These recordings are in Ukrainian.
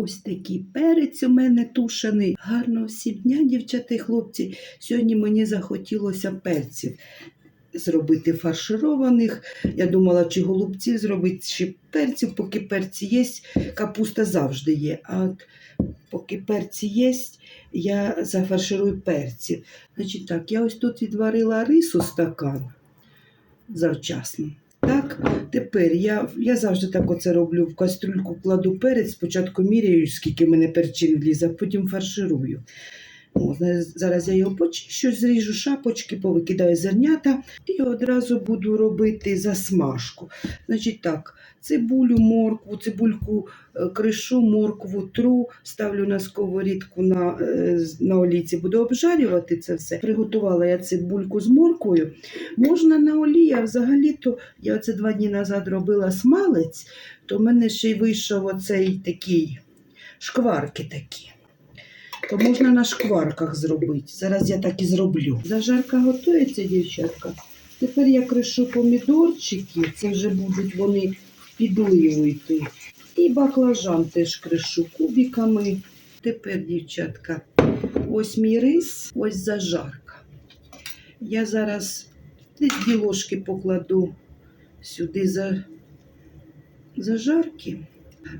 Ось такий перець у мене тушений. Гарного всім дня, дівчата і хлопці. Сьогодні мені захотілося перців зробити фаршированих. Я думала, чи голубців зробити, чи перців, поки перці є, капуста завжди є. А от поки перці є, я зафарширую перців. Значить так, я ось тут відварила рису стакан завчасно. Так, тепер я, я завжди так оце роблю в кастрюльку, кладу перець, спочатку міряю, скільки мене перчин влізе, потім фарширую. Зараз- зараз я його почищу, зріжу шапочки, повикидаю зернята і одразу буду робити засмажку. Значить так, цибулю, моркву, цибульку е, кришу, моркву тру, ставлю на сковорідку на, е, на олійці, буду обжарювати це все. Приготувала я цибульку з морквою. Можна на олії, а взагалі-то я оце два дні назад робила смалець, то в мене ще й вийшов оцей такий шкварки такі. То можна на шкварках зробити. Зараз я так і зроблю. Зажарка готується, дівчатка. Тепер я кришу помідорчики, це вже будуть вони йти. І баклажан теж кришу кубиками. Тепер, дівчатка, ось мій рис, ось зажарка. Я зараз десь дві ложки покладу сюди за зажарки.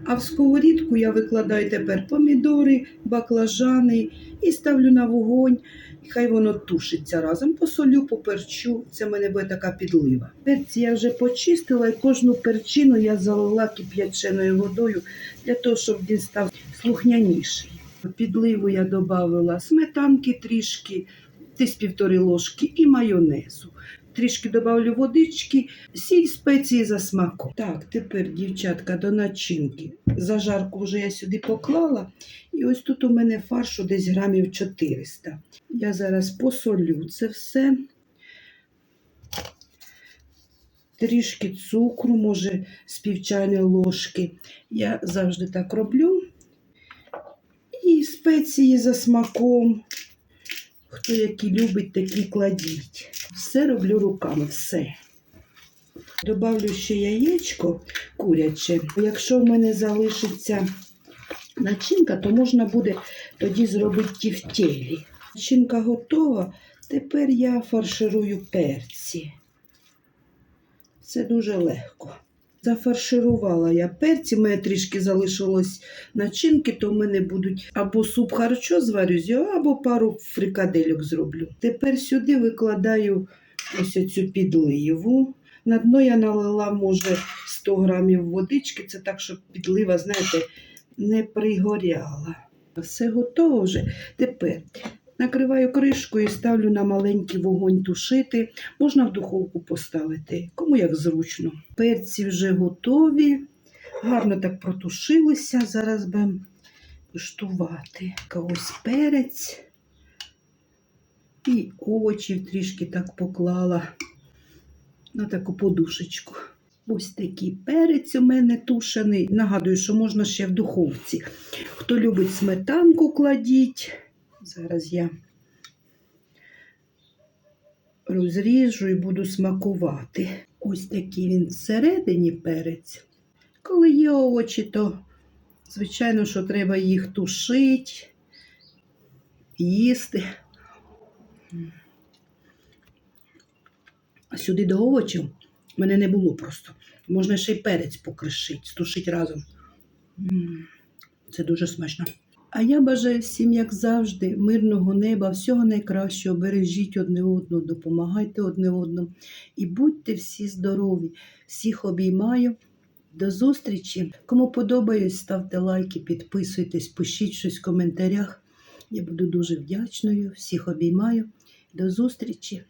А в сковорідку я викладаю тепер помідори, баклажани і ставлю на вогонь. Хай воно тушиться разом. Посолю, поперчу. Це в мене буде така підлива. Перці я вже почистила і кожну перчину я залила кип'яченою водою для того, щоб він став слухняніший. Підливу я додала сметанки трішки, десь півтори ложки і майонезу. Трішки додавлю водички, сіль спеції за смаком. Так, тепер, дівчатка, до начинки. Зажарку вже я сюди поклала. І ось тут у мене фаршу десь грамів 400. Я зараз посолю це все. Трішки цукру, може, з півчайної ложки. Я завжди так роблю. І спеції за смаком. Хто які любить, такі кладіть. Все роблю руками, все. Добавлю ще яєчко куряче. Якщо в мене залишиться начинка, то можна буде тоді зробити тівтєлі. Начинка готова. Тепер я фарширую перці. Це дуже легко. Зафарширувала я перці, в мене трішки залишилось начинки, то в мене будуть або суп харчо зварю або пару фрикадельок зроблю. Тепер сюди викладаю ось цю підливу. На дно я налила, може, 100 грамів водички. Це так, щоб підлива, знаєте, не пригоряла. Все готово вже. Тепер накриваю кришкою і ставлю на маленький вогонь тушити. Можна в духовку поставити, кому як зручно. Перці вже готові. Гарно так протушилися. Зараз будемо куштувати. Ось перець. І овочів трішки так поклала на таку подушечку. Ось такий перець у мене тушений. Нагадую, що можна ще в духовці. Хто любить сметанку, кладіть. Зараз я розріжу і буду смакувати. Ось такий він всередині перець. Коли є овочі, то, звичайно, що треба їх тушити, їсти. А сюди до овочів в мене не було просто. Можна ще й перець покришити, стушити разом. Це дуже смачно. А я бажаю всім, як завжди, мирного неба, всього найкращого. Бережіть одне одного, допомагайте одне одному. І будьте всі здорові. Всіх обіймаю. До зустрічі. Кому подобається, ставте лайки, підписуйтесь, пишіть щось в коментарях. Я буду дуже вдячною. Всіх обіймаю. До зустрічі!